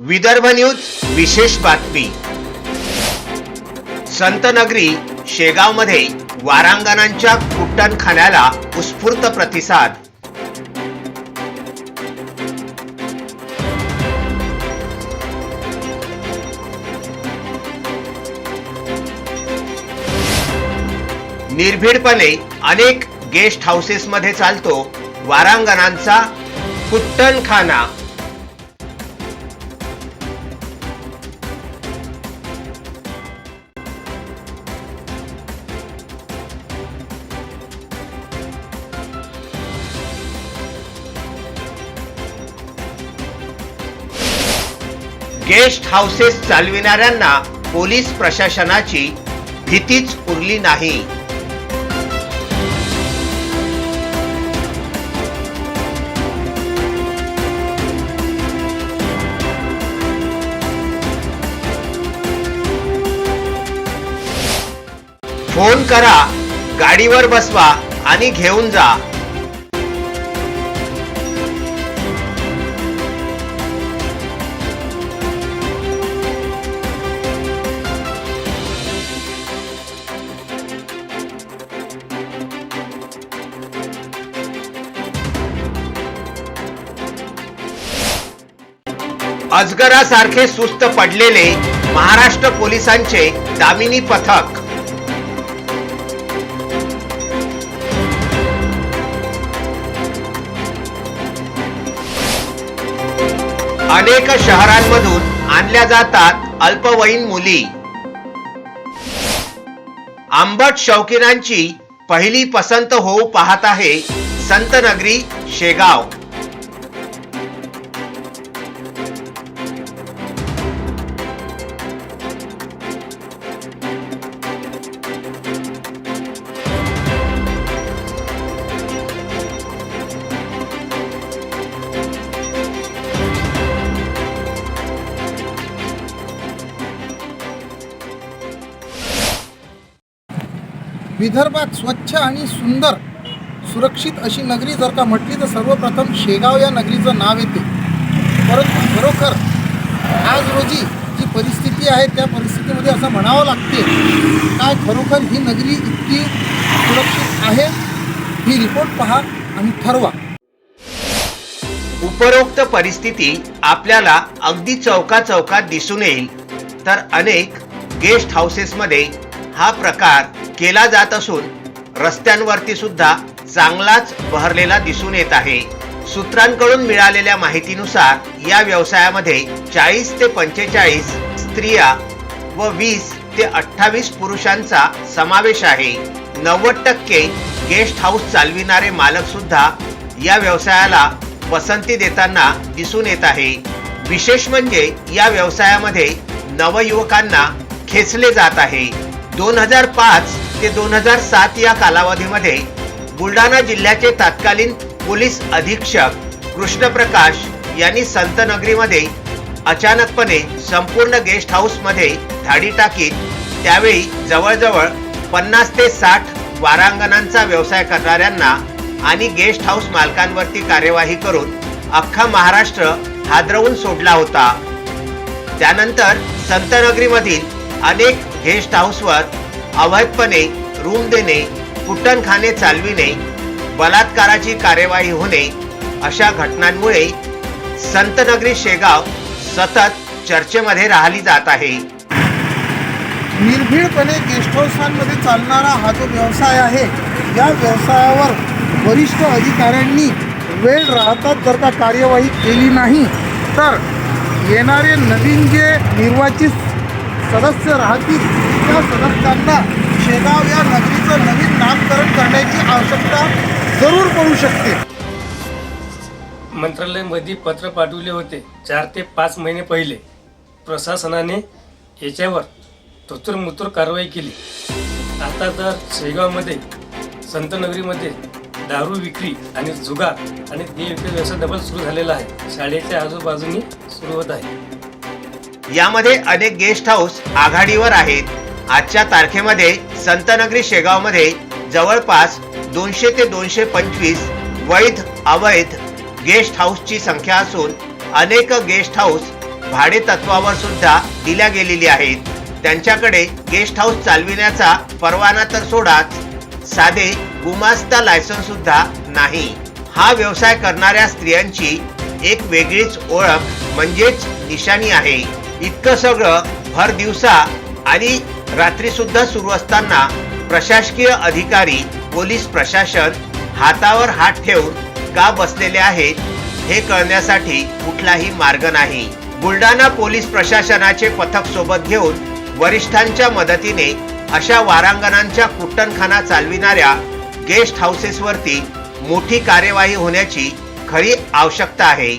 Vidarbha news विशेष बातमी. संतनगरी शेगावमध्ये वारांगणांच्या कुट्टणखान्याला उत्स्फूर्त प्रतिसाद. निर्भीडपणे अनेक गेस्ट हाऊसेसमध्ये चालतो वारांगणांचा कुट्टणखाना. गेस्ट हाऊसेस चालविणाऱ्यांना पोलीस प्रशासनाची भीतीच उरली नाही. फोन करा गाडीवर बसवा आणि घेऊन जा. अजगरासारखे सुस्त पडलेले महाराष्ट्र पोलिसांचे दामिनी पथक. अनेक शहरांमधून आणल्या जातात अल्पवयीन मुली. आंबट शौकीनांची पहिली पसंत होऊ पाहत आहे संतनगरी शेगाव. विदर्भात स्वच्छ आणि सुंदर सुरक्षित अशी नगरी जर का म्हटली तर सर्वप्रथम शेगाव या नगरीचं नाव येते. परंतु खरोखर आज रोजी जी परिस्थिती आहे त्या परिस्थितीमध्ये असं म्हणावं लागते काय खरोखर ही नगरी इतकी सुरक्षित आहे? ही रिपोर्ट पहा आणि ठरवा. उपरोक्त परिस्थिती आपल्याला अगदी चौका चौकात दिसून येईल. तर अनेक गेस्ट हाऊसेसमध्ये हा प्रकार केला जात असून रस्त्यांवरती सुद्धा चांगलाच बहरलेला दिसून येत आहे. सूत्रांकडून मिळालेल्या माहितीनुसार या व्यवसायामध्ये चाळीस ते पंचेचाळीस स्त्रिया व वीस ते अठ्ठावीस पुरुषांचा समावेश आहे. नव्वद टक्के गेस्ट हाऊस चालविणारे मालक सुद्धा या व्यवसायाला पसंती देताना दिसून येत आहे. विशेष म्हणजे या व्यवसायामध्ये नवयुवकांना खेचले जात आहे. दोन हजार पाच ते दोन हजार सात या कालावधीमध्ये बुलढाणा जिल्ह्याचे तत्कालीन पोलीस अधीक्षक कृष्णप्रकाश यांनी संतनगरीमध्ये अचानकपणे संपूर्ण गेस्ट हाऊसमध्ये धाडी टाकीत त्यावेळी जवळजवळ पन्नास ते साठ वारांगणांचा व्यवसाय करणाऱ्यांना आणि गेस्ट हाऊस मालकांवरती कार्यवाही करून अख्खा महाराष्ट्र हादरवून सोडला होता. त्यानंतर संतनगरीमधील अनेक गेस्ट हाऊसवर अवैधपणे रूम देणे कुटणखाने चालविणे बलात्काराची कार्यवाही होणे अशा घटनांमुळे संतनगरी शेगाव सतत चर्चेमध्ये राहिली जात आहे. निर्भीडपणे गेस्ट हाऊसांमध्ये चालणारा हा जो व्यवसाय आहे या व्यवसायावर वरिष्ठ अधिकाऱ्यांनी वेळ राहतात जर का कार्यवाही केली नाही तर येणारे नवीन जे निर्वाचित सदस्य राहतील. त्या सदस्यांना शेगाव या नगरीचं नवीन नामकरण करण्याची आवश्यकता जरूर पडू शकते. मंत्रालयामध्ये पत्र पाठवले होते चार ते पाच महिने पहिले. प्रशासनाने याच्यावर तुतुरमुतूर कारवाई केली. आता तर शेगावमध्ये संतनगरीमध्ये दारू विक्री आणि जुगार आणि देह व्यवसाय डबल सुरू झालेला आहे. शाळेच्या आजूबाजूनी सुरू होत आहे. यामध्ये अनेक गेस्ट हाऊस आघाडीवर आहेत. आजच्या तारखेमध्ये संतनगरी शेगावमध्ये जवळपास दोनशे ते दोनशे पंचवीस वैध अवैध गेस्ट हाऊसची संख्या असून अनेक गेस्ट हाऊस भाडे तत्वावर सुद्धा दिल्या गेलेली आहेत. त्यांच्याकडे गेस्ट हाऊस चालविण्याचा परवाना तर सोडाच साधे गुमास्ता लायसन्स सुद्धा नाही. हा व्यवसाय करणाऱ्या स्त्रियांची एक वेगळीच ओळख म्हणजेच निशाणी आहे. इतकं सगळं भर दिवसा आणि रात्री सुद्धा सुरू असताना प्रशासकीय अधिकारी पोलीस प्रशासन हातावर हात ठेवून का बसलेले आहेत हे कळण्यासाठी कुठलाही मार्ग नाही. बुलढाणा पोलीस प्रशासनाचे पथक सोबत घेऊन वरिष्ठांच्या मदतीने अशा वारांगणांच्या कुट्टणखाना चालविणाऱ्या गेस्ट हाऊसेसवरती मोठी कार्यवाही होण्याची खरी आवश्यकता आहे.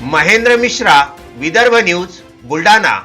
महेंद्र मिश्रा विदर्भ न्यूज बुलढाणा